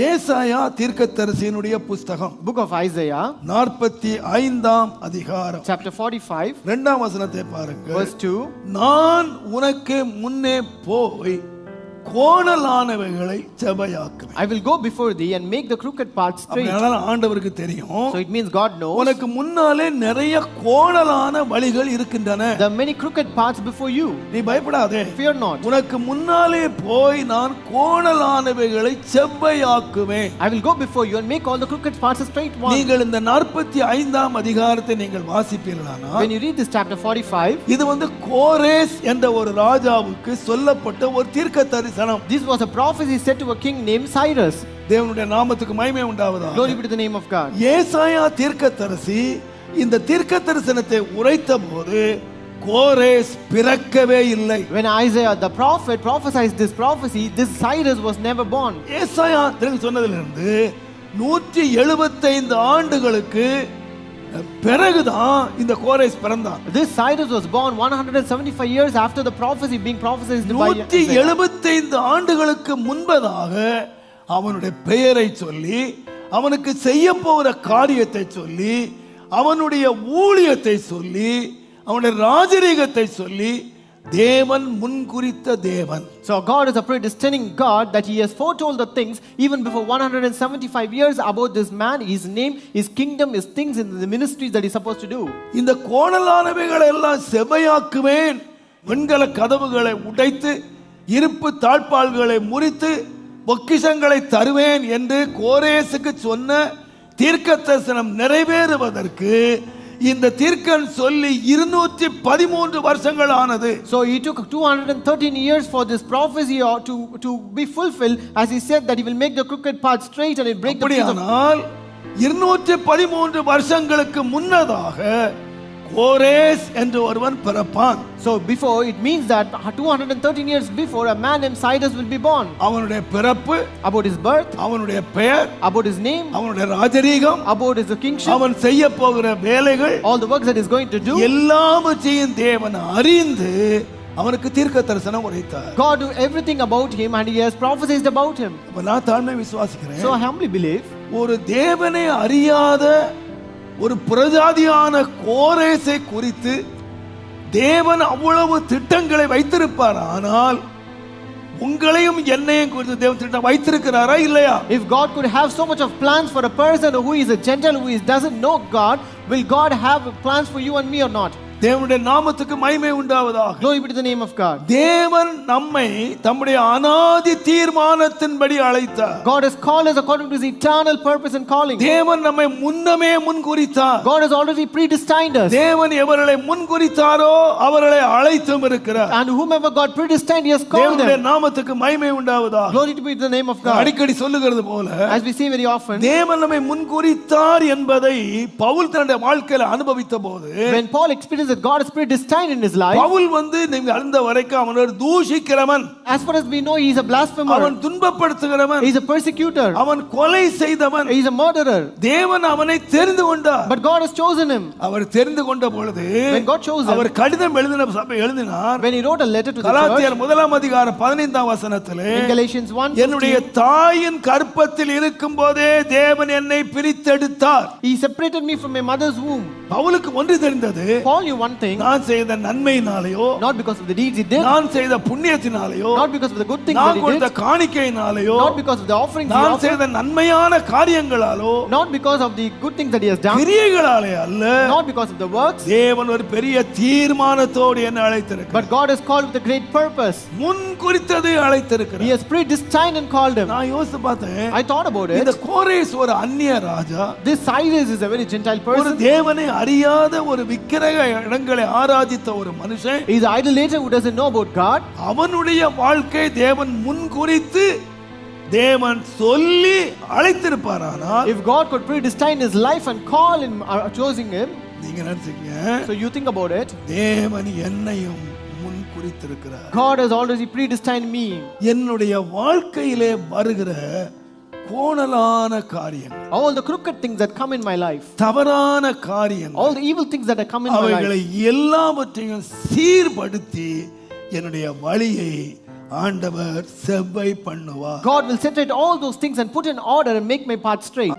ஏசாயா தீர்க்கதரிசியினுடைய புஸ்தகம். Book of Isaiah, நாற்பத்தி ஐந்தாம் அதிகாரம். Chapter 45, இரண்டாம் வசனத்தை பாருங்க verse 2. நான் உனக்கு முன்னே போய் கோணலானவைகளை செபையாக்குவேன் I will go before thee and make the crooked path straight. அதனால ஆண்டவருக்கு தெரியும் So it means God knows உனக்கு முன்னாலே நிறைய கோணலான வழிகள் இருக்கின்றன there are many crooked paths before you. நீ பயப்படாதே Fear not. உனக்கு முன்னாலே போய் நான் கோணலானவைகளை செவ்வையாக்குவேன் I will go before you and make all the crooked paths a straight one. நீங்கள் இந்த நாற்பத்தி ஐந்தாம் அதிகாரத்தை நீங்கள் வாசிப்பீர்களானால் When you read this chapter 45, இது வந்து கோரேஸ் என்ற ஒரு ராஜாவுக்கு சொல்லப்பட்ட ஒரு தீர்க்க தரிசனம் this was a prophecy said to a king named Cyrus. தேவனுடைய நாமத்துக்கு மகிமை உண்டாவதா Glory be to the name of God. ஏசாயா தீர்க்கதரிசி இந்த தீர்க்க தரிசனத்தை உரைத்த போது கோரேஸ் பிறக்கவே இல்லை When Isaiah the prophet prophesied this prophecy, this Cyrus was never born. ஏசாயா திரும்பி சொன்னதிலிருந்து நூற்றி எழுபத்தைந்து ஆண்டுகளுக்கு பிறகுதான் இந்த கோரேஸ் பிறந்தான் This Cyrus was born 175 years after the prophecy being prophesied by நூற்றி Isaiah. எழுபத்தைந்து ஆண்டுகளுக்கு முன்பதாக அவனுடைய பெயரை சொல்லி அவனுக்கு செய்ய போகிற காரியத்தை சொல்லி அவனுடைய ஊழியத்தை சொல்லி அவனுடைய ராஜரீகத்தை சொல்லி தேவன் முன்குறித்த தேவன் So God is a predestining God that He has foretold the things even before 175 years about this man, his name, his kingdom, his things in the ministries that he's supposed to do. இந்த கோணலானவைகளை எல்லாம் செவையாக்குவேன் வெண்கல கதவுகளை உடைத்து இருப்பு தாழ்பாள்களை முறித்து பொக்கிஷங்களை தருவேன் என்று கோரேசுக்கு சொன்ன தீர்க்க தரிசனம் நிறைவேறுவதற்கு இந்த தீர்க்கன் சொல்லி இருநூற்றி பதிமூன்று வருஷங்கள் ஆனது So he took 213 years for this prophecy or to, to be fulfilled as he said that he will make the crooked path straight and he'll break the path of அப்படியானால் இருநூற்றி பதிமூன்று வருஷங்களுக்கு முன்னதாக கோரேஸ் என்று ஒருவன் பிறப்பான் So before it means that 213 years before a man named Cyrus will be born. அவனுடைய பிறப்பு About his birth, அவனுடைய பெயர் about his name, அவனுடைய ராஜரீகம் about his kingship, அவன் செய்ய போகிற வேலைகள் all the works that he's going to do. எல்லாவற்றையும் தேவன் அறிந்து அவனுக்கு தீர்க்க தரிசனம் உரைத்தார் God knew everything about him and he has prophesied about him. நான் தாழ்மை விசுவாசிக்கிறேன் So I humbly believe ஒரு தேவனை அறியாத ஒரு பிரஜாதியான கோரேசை குறித்து தேவன் அவ்வளவு திட்டங்களை வைத்திருப்பார் ஆனால் உங்களையும் என்னையும் குறித்து தேவன் திட்டம் வைத்திருக்கிறாரா இல்லையா if God could have so much of plans for a person who is a Gentile who is, doesn't know God, will God have plans for you and me or not? தேவனுடைய நாமத்துக்கு மகிமை உண்டாவதாக Glory be to the name of God. தேவன் நம்மை தம்முடைய அனாதி தீர்மானத்தின்படி அழைத்தார் God has called us according to his eternal purpose and calling. தேவன் நம்மை முன்னமே முன்குறித்தார் God has already predestined us. தேவன் எவர்களை முன்குறித்தாரோ அவர்களை அழைத்தும் இருக்கிறார் And whomever God predestined, he has called தேவனுடைய them. நாமத்துக்கு மகிமை உண்டாவதாக Glory to be to the name of God. அடிக்கடி சொல்லுகிறது போல As we see very often, தேவன் நம்மை முன்குறித்தார் என்பதை பவுல் தன்னுடைய வாழ்க்கையில அனுபவித்த போது when Paul experienced that God is predestined in his life, Pavul வந்து நீங்க அறிந்த வரைக்கும் அவன் ஒரு தூஷிக்கிறவன் as far as we know, he is a blasphemer, அவன் துன்பப்படுத்துகிறவன் he is a persecutor, அவன் கொலை செய்தவன் he is a murderer. தேவன் அவனை தெரிந்து கொண்டார் But God has chosen him. அவர் தெரிந்து கொண்ட பொழுது When God chose him, அவர் கடிதம் எழுதின சபை எழுதினார் when he wrote a letter to the கலாத்தியர் முதலாம் அதிகாரம் பதினைந்தாம் வசனத்திலே in Galatians 1, என்னுடைய தாயின் கற்பத்தில் இருக்கும் போதே தேவன் என்னை பிரித்தெடுத்தார் he separated me from my mother's womb. பவுலுக்கு ஒன்று தெரிந்தது Paul knew one thing, நான் செய்த நன்மையினாலேயோ not because of the deeds he did, நான் செய்த புண்ணியத்தினாலேயோ not because of the good things that நான் he கொடுத்த did, காணிக்கையினாலேயோ not because of the offerings நான் செய்த நன்மையான காரியங்களாலோ not because of the good things that he has done, கிரியைகளாலே அல்ல not because of the works, தேவன் ஒரு பெரிய தீர்மானத்தோடு என்ன அழைத்திருக்கிறார் but God has called with a great purpose. முன் குறித்ததை He அழைத்திருக்கிறார் has predestined and called him. நான் யோசித்து பார்த்தேன் I thought about இந்த it. கோரேஸ் ஒரு அந்நிய ராஜா This Cyrus is a very Gentile ஒரு person. தேவனை அறியாத ஒரு விக்கிரக இடங்களை ஆராதித்த ஒரு மனுஷன் He is an idolater who doesn't know about God. அவனுடைய வாழ்க்கை தேவன் முன் குறித்து தேவன் சொல்லி அழைத்திருப்பாரானால் If God could predestine his life and call him, uh, choosing him, நீங்க நினைச்சீங்க so you think about it. தேவன் என்னையும் முன் குறித்திருக்கிறார் God has already predestined me. என்னுடைய வாழ்க்கையிலே வருகிற கோணலான காரியங்கள் All the crooked things that come in my life, தவறான காரியங்கள் all the evil things that have come in my life, அவைகளை எல்லாவற்றையும் சீர்படுத்தி என்னுடைய வழியை ஆண்டவர் செவ்வை பண்ணுவார் God will set right all those things and put in order and make my path straight.